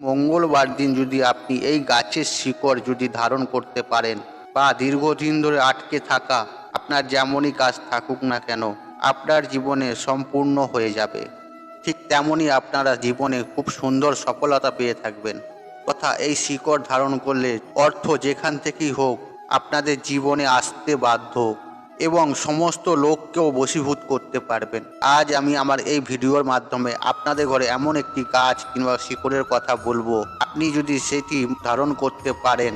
মঙ্গলবার দিন যদি আপনি এই গাছের শিকড় যদি ধারণ করতে পারেন বা দীর্ঘদিন ধরে আটকে থাকা, আপনার যেমনই কাজ থাকুক না কেন, আপনার জীবনে সম্পূর্ণ হয়ে যাবে। ঠিক তেমনই আপনারা জীবনে খুব সুন্দর সফলতা পেয়ে থাকবেন। তথা এই শিকড় ধারণ করলে অর্থ যেখান থেকেই হোক, আপনাদের জীবনে আসতে বাধ্য এবং সমস্ত লোককেও বশীভূত করতে পারবেন। আজ আমি আমার এই ভিডিওর মাধ্যমে আপনাদের ঘরে এমন একটি গাছ কিংবা শিকড়ের কথা বলব। আপনি যদি সেটি ধারণ করতে পারেন,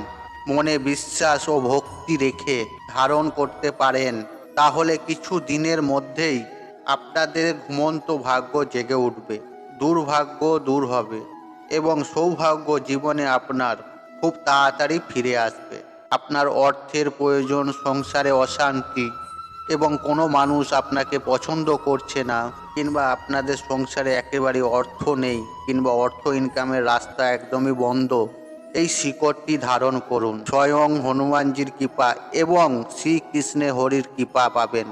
মনে বিশ্বাস ও ভক্তি রেখে ধারণ করতে পারেন, তাহলে কিছু দিনের মধ্যেই আপনাদের ঘুমন্ত ভাগ্য জেগে উঠবে, দুর্ভাগ্য দূর হবে এবং সৌভাগ্য জীবনে আপনার খুব তাড়াতাড়ি ফিরে আসবে। আপনার অর্থের প্রয়োজন, সংসারে অশান্তি এবং কোনো মানুষ আপনাকে পছন্দ করছে না কিংবা আপনাদের সংসারে একেবারে অর্থ নেই কিংবা অর্থ ইনকামের রাস্তা একদমই বন্ধ, এই শিকড়টি ধারণ করুন। স্বয়ং হনুমানজির কৃপা এবং শ্রীকৃষ্ণের হরির কৃপা পাবেন।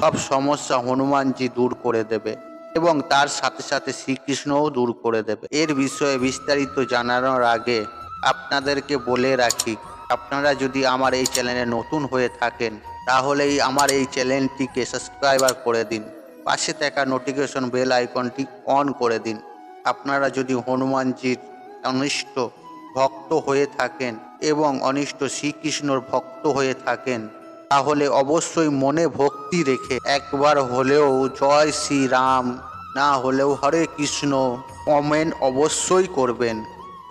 সব সমস্যা হনুমানজি দূর করে দেবে এবং তার সাথে সাথে শ্রীকৃষ্ণও দূর করে দেবে। এর বিষয়ে বিস্তারিত জানানোর আগে আপনাদেরকে বলে রাখি আপনারা যদি আমার এই চ্যানেলে নতুন হয়ে থাকেন, তাহলেই আমার এই চ্যানেলটিকে সাবস্ক্রাইবার করে দিন। পাশে থাকা নোটিফিকেশন বেল আইকনটি অন করে দিন। আপনারা যদি হনুমানজির অনিষ্ট ভক্ত হয়ে থাকেন এবং অনিষ্ট শ্রীকৃষ্ণর ভক্ত হয়ে থাকেন, তাহলে অবশ্যই মনে ভক্তি রেখে একবার হলেও জয় শ্রীরাম, না হলেও হরে কৃষ্ণ, কমেন্ট অবশ্যই করবেন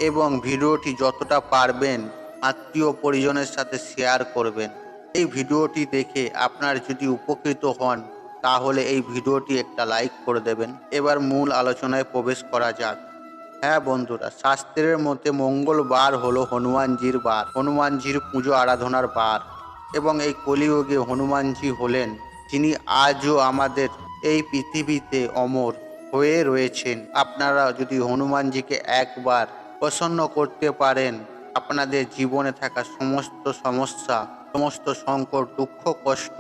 এবং ভিডিওটি যতটা পারবেন আত্মীয় পরিজনের সাথে শেয়ার করবেন। এই ভিডিওটি দেখে আপনার যদি উপকৃত হন, তাহলে এই ভিডিওটি একটা লাইক করে দেবেন। এবার মূল আলোচনায় প্রবেশ করা যাক। হ্যাঁ বন্ধুরা, শাস্ত্রের মধ্যে মঙ্গলবার হলো হনুমানজির বার, হনুমানজির পুজো আরাধনার বার। এবং এই কলিযুগে হনুমানজি হলেন, যিনি আজও আমাদের এই পৃথিবীতে অমর হয়ে রয়েছেন। আপনারা যদি হনুমানজিকে একবার প্রসন্ন করতে পারেন আপনাদের জীবনে থাকা সমস্ত সমস্যা, সমস্ত সংকট, দুঃখ, কষ্ট,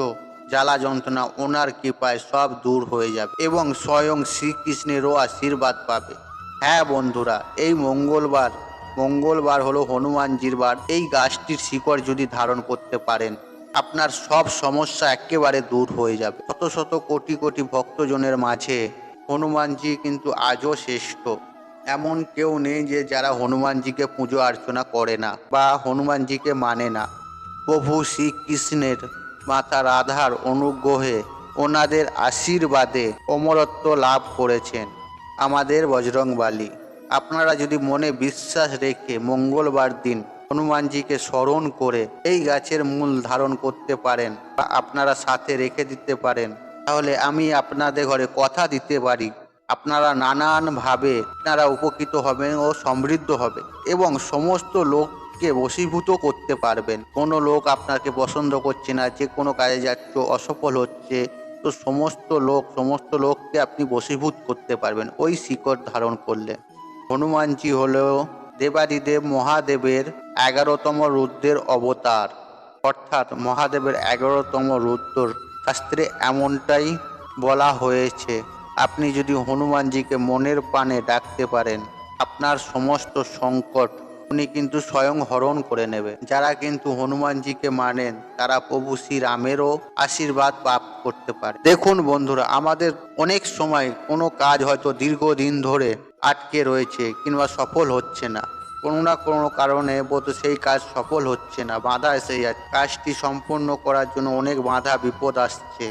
জ্বালা যন্ত্রণা, ওনার কৃপায় সব দূর হয়ে যাবে এবং স্বয়ং শ্রীকৃষ্ণেরও আশীর্বাদ পাবে। হ্যাঁ বন্ধুরা, এই মঙ্গলবার মঙ্গলবার হলো হনুমানজির বার। এই গাছটির শিকড় যদি ধারণ করতে পারেন, আপনার সব সমস্যা একেবারে দূর হয়ে যাবে। শত শত কোটি কোটি ভক্তজনের মাঝে হনুমানজি কিন্তু আজও শ্রেষ্ঠ। এমন কেউ নেই যে যারা হনুমানজিকে পুজো অর্চনা করে না বা হনুমানজিকে মানে না। প্রভু শ্রীকৃষ্ণের মাতা রাধার অনুগ্রহে ওনাদের আশীর্বাদে অমরত্ব লাভ করেছেন আমাদের বজরংবালী। আপনারা যদি মনে বিশ্বাস রেখে মঙ্গলবার দিন হনুমানজিকে স্মরণ করে এই গাছের মূল ধারণ করতে পারেন বা আপনারা সাথে রেখে দিতে পারেন, তাহলে আমি আপনাদের ঘরে কথা দিতে পারি। আপনারা নানানভাবে আপনারা উপকৃত হবেন ও সমৃদ্ধ হবে এবং সমস্ত লোককে বশীভূত করতে পারবেন। কোনো লোক আপনাকে পছন্দ করছে না, যে কোনো কাজে যাচ্ছ, অসফল হচ্ছে, তো সমস্ত লোক, সমস্ত লোককে আপনি বশীভূত করতে পারবেন। ওই শিকড় ধারণ করলে। হনুমানজি হলো দেবাদিদেব মহাদেবের এগারোতম রুদ্রের অবতার। অর্থাৎ মহাদেবের এগারোতম রুদ্র। শাস্ত্রে এমনটাই বলা হয়েছে। আপনি যদি হনুমানজিকে মনের পানে ডাকতে পারেন, আপনার সমস্ত সংকট উনি কিন্তু স্বয়ং হরণ করে নেবে। যারা কিন্তু হনুমানজিকে মানেন, তারা প্রভু শ্রীরামেরও আশীর্বাদ পাপ করতে পারে। দেখুন বন্ধুরা, আমাদের অনেক সময় কোনো কাজ হয়তো দীর্ঘদিন ধরে আটকে রয়েছে কিংবা সফল হচ্ছে না। কোনো না কোনো কারণে বোধ সেই কাজ সফল হচ্ছে না, বাধা এসে যাচ্ছে। কাজটি সম্পূর্ণ করার জন্য অনেক বাধা, বিপদ আসছে।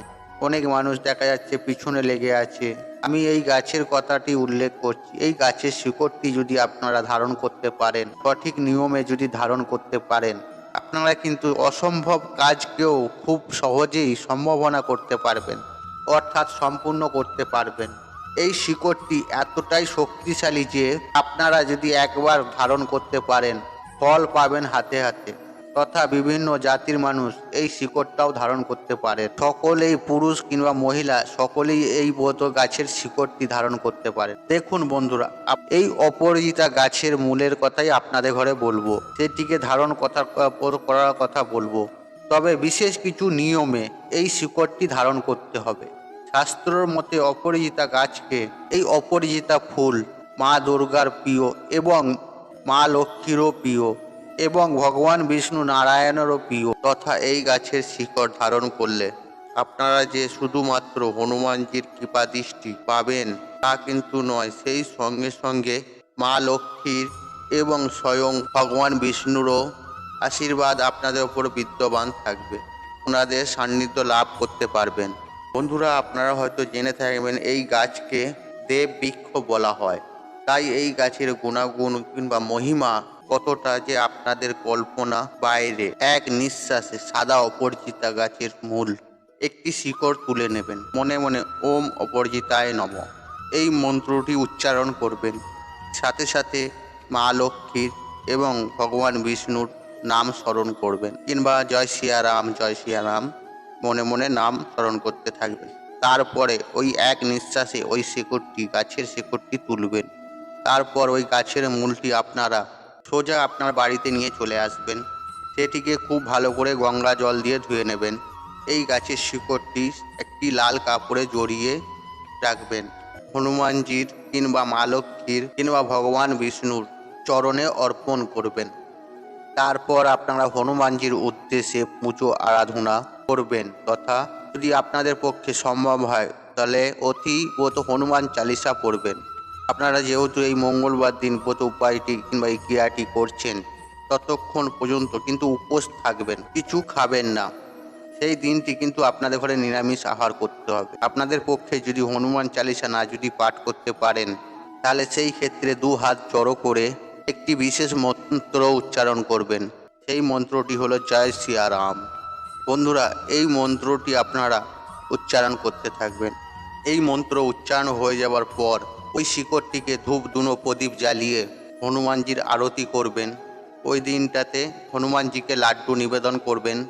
অনেক মানুষ দেখা যাচ্ছে পিছনে লেগে আছে। আমি এই গাছের কথাটি উল্লেখ করছি। এই গাছের শিকড়টি যদি আপনারা ধারণ করতে পারেন, সঠিক নিয়মে যদি ধারণ করতে পারেন, আপনারা কিন্তু অসম্ভব কাজকেও খুব সহজেই সম্ভাবনা করতে পারবেন, অর্থাৎ সম্পূর্ণ করতে পারবেন। এই শিকড়টি এতটাই শক্তিশালী যে আপনারা যদি একবার ধারণ করতে পারেন, ফল পাবেন হাতে হাতে। তথা বিভিন্ন জাতির মানুষ এই শিকড়টাও ধারণ করতে পারে। সকলেই পুরুষ কিংবা মহিলা, সকলেই এই বোধ গাছের শিকড়টি ধারণ করতে পারে। দেখুন বন্ধুরা এই অপরাজিতা গাছের মূলের কথাই আপনাদের ঘরে বলব। সেটিকে ধারণ কথা করার কথা বলব। তবে বিশেষ কিছু নিয়মে এই শিকড়টি ধারণ করতে হবে। শাস্ত্রর মতে অপরাজিতা গাছকে এই অপরাজিতা ফুল মা দুর্গার প্রিয় এবং মা লক্ষ্মীরও প্রিয়। এবং ভগবান বিষ্ণু নারায়ণেরও প্রিয়, তথা এই গাছের শিকড় ধারণ করলে আপনারা যে শুধুমাত্র হনুমানজির কৃপা দৃষ্টি পাবেন তা কিন্তু নয়, সেই সঙ্গে সঙ্গে মা লক্ষ্মীর এবং স্বয়ং ভগবান বিষ্ণুরও আশীর্বাদ আপনাদের ওপর বিদ্যমান থাকবে, ওনাদের সান্নিধ্য লাভ করতে পারবেন। বন্ধুরা, আপনারা হয়তো জেনে থাকবেন, এই গাছকে দেব বৃক্ষ বলা হয়। তাই এই গাছের গুণাগুণ কিংবা মহিমা কতটা যে আপনাদের কল্পনা বাইরে। এক নিঃশ্বাসে সাদা অপরিচিতা গাছের মূল। একটি শিকড় তুলে নেবেন। মনে মনে ওম অপরিচিতায় নম। এই মন্ত্রটি উচ্চারণ করবেন। সাথে সাথে মা লক্ষ্মীর এবং ভগবান বিষ্ণুর নাম স্মরণ করবেন। কিংবা জয় সিয়ারাম জয় সিয়ারাম মনে মনে নাম স্মরণ করতে থাকবেন। তারপরে ওই এক নিঃশ্বাসে ওই শিকড়টি, গাছের শিকড়টি তুলবেন। তারপর ওই গাছের মূলটি আপনারা সোজা আপনার বাড়িতে নিয়ে চলে আসবেন। সেটিকে খুব ভালো করে গঙ্গা জল দিয়ে ধুয়ে নেবেন। এই গাছের শিকড়টি একটি লাল কাপড়ে জড়িয়ে রাখবেন। হনুমানজির কিংবা মা লক্ষ্মীর কিংবা ভগবান বিষ্ণুর চরণে অর্পণ করবেন। তারপর আপনারা হনুমানজির উদ্দেশ্যে পুজো আরাধনা করবেন তথা যদি আপনাদের পক্ষে সম্ভব হয়, তাহলে অতি হনুমান চালিসা পড়বেন। আপনারা যেহেতু এই মঙ্গলবার দিন ব্রত উপায়টি কিংবা এই ক্রিয়াটি করছেন, ততক্ষণ পর্যন্ত কিন্তু উপোস থাকবেন, কিছু খাবেন না। সেই দিনটি কিন্তু আপনাদের ঘরে নিরামিষ আহার করতে হবে। আপনাদের পক্ষে যদি হনুমান চালিসা না যদি পাঠ করতে পারেন, তাহলে সেই ক্ষেত্রে দু হাত জড়ো করে একটি বিশেষ মন্ত্র উচ্চারণ করবেন। সেই মন্ত্রটি হলো জয় সিয়ারাম বন্ধুরা, এই মন্ত্রটি আপনারা উচ্চারণ করতে থাকবেন। এই মন্ত্র উচ্চারণ হয়ে যাওয়ার পর ওই শিকড়টিকে ধূপ দুনো প্রদীপ জ্বালিয়ে হনুমানজির আরতি করবেন। ওই দিনটাতে হনুমানজিকে লাড্ডু নিবেদন করবেন।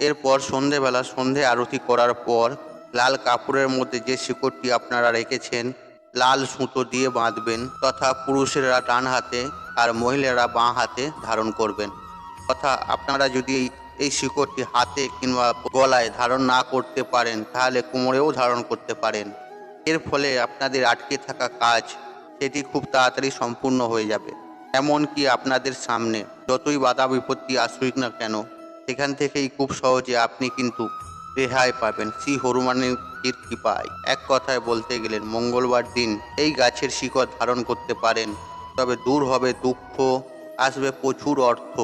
এরপর সন্ধেবেলা সন্ধে আরতি করার পর লাল কাপড়ের মধ্যে যে শিকড়টি আপনারা রেখেছেন, লাল সুতো দিয়ে বাঁধবেন তথা পুরুষেরা ডান হাতে আর মহিলারা বাঁ হাতে ধারণ করবেন। তথা আপনারা যদি এই- এই শিকড়টি হাতে কিংবা গলায় ধারণ না করতে পারেন, তাহলে কোমরেও ধারণ করতে পারেন। এর ফলে আপনাদের আটকে থাকা কাজ, সেটি খুব তাড়াতাড়ি সম্পূর্ণ হয়ে যাবে। এমনকি আপনাদের সামনে যতই বাধা বিপত্তি আসুক না কেন, সেখান থেকেই খুব সহজে আপনি কিন্তু রেহাই পাবেন। শ্রী হনুমানের কৃপায়। এক কথায় বলতে গেলেন মঙ্গলবার দিন এই গাছের শিকড় ধারণ করতে পারেন, তবে দূর হবে দুঃখ, আসবে প্রচুর অর্থ।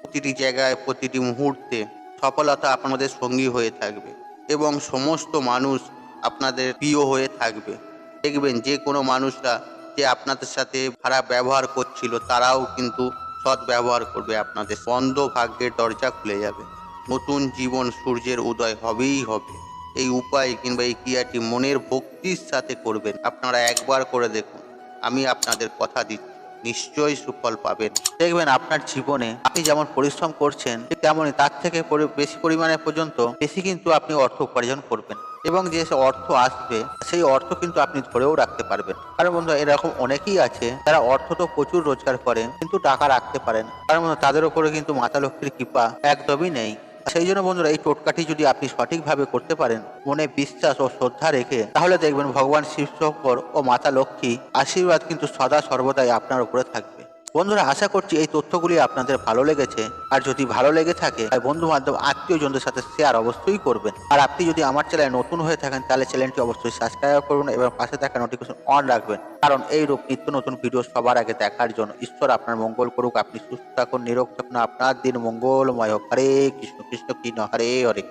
প্রতিটি জায়গায়, প্রতিটি মুহূর্তে সফলতা আপনাদের সঙ্গী হয়ে থাকবে এবং সমস্ত মানুষ আপনাদের প্রিয় হয়ে থাকবে। দেখবেন যে কোনো মানুষরা যে আপনাদের সাথে খারাপ ব্যবহার করছিল, তারাও কিন্তু সৎ ব্যবহার করবে আপনাদের। বন্ধ ভাগ্যের দরজা খুলে যাবে। নতুন জীবন সূর্যের উদয় হবেই হবে। এই উপায় কিংবা এই ক্রিয়াটি মনের ভক্তির সাথে করবেন। আপনারা একবার করে দেখুন। আমি আপনাদের কথা দিচ্ছি। নিশ্চয়ই সুফল পাবেন। দেখবেন আপনার জীবনে আপনি যেমন পরিশ্রম করছেন তেমনই তার থেকে বেশি পরিমাণে পর্যন্ত বেশি কিন্তু আপনি অর্থ উপার্জন করবেন এবং যে অর্থ আসবে, সেই অর্থ কিন্তু আপনি ধরেও রাখতে পারবেন। কারণ বন্ধু এরকম অনেকেই আছে, যারা অর্থ তো প্রচুর রোজগার করেন কিন্তু টাকা রাখতে পারেন। কারণ তাদের উপরে কিন্তু মাতা লক্ষ্মীর কৃপা একদমই নেই। সেই জন্য বন্ধুরা, এই টোটকাটি যদি আপনি সঠিকভাবে করতে পারেন, মনে বিশ্বাস ও শ্রদ্ধা রেখে, তাহলে দেখবেন ভগবান শিব শঙ্কর ও মাতা লক্ষ্মী আশীর্বাদ কিন্তু সদা সর্বদাই আপনার উপরে থাকবে। বন্ধুরা, আশা করছি এই তথ্যগুলি আপনাদের ভালো লেগেছে। আর যদি ভালো লেগে থাকে বন্ধু বান্ধব আত্মীয়জনদের সাথে শেয়ার অবশ্যই করবেন। আর আপনি যদি আমার চ্যানেলে নতুন হয়ে থাকেন, তাহলে চ্যানেলটি অবশ্যই সাবস্ক্রাইব করুন এবং পাশে থাকা নোটিফিকেশন অন রাখবেন। কারণ এই রূপ নিত্য নতুন ভিডিও সবার আগে দেখার জন্য ঈশ্বর আপনার মঙ্গল করুক, আপনি সুস্থ থাকুন, নিরোগ থাকুন, আপনার দিন মঙ্গলময় হোক। হরে কৃষ্ণ কৃষ্ণ কৃষ্ণ হরে হরে।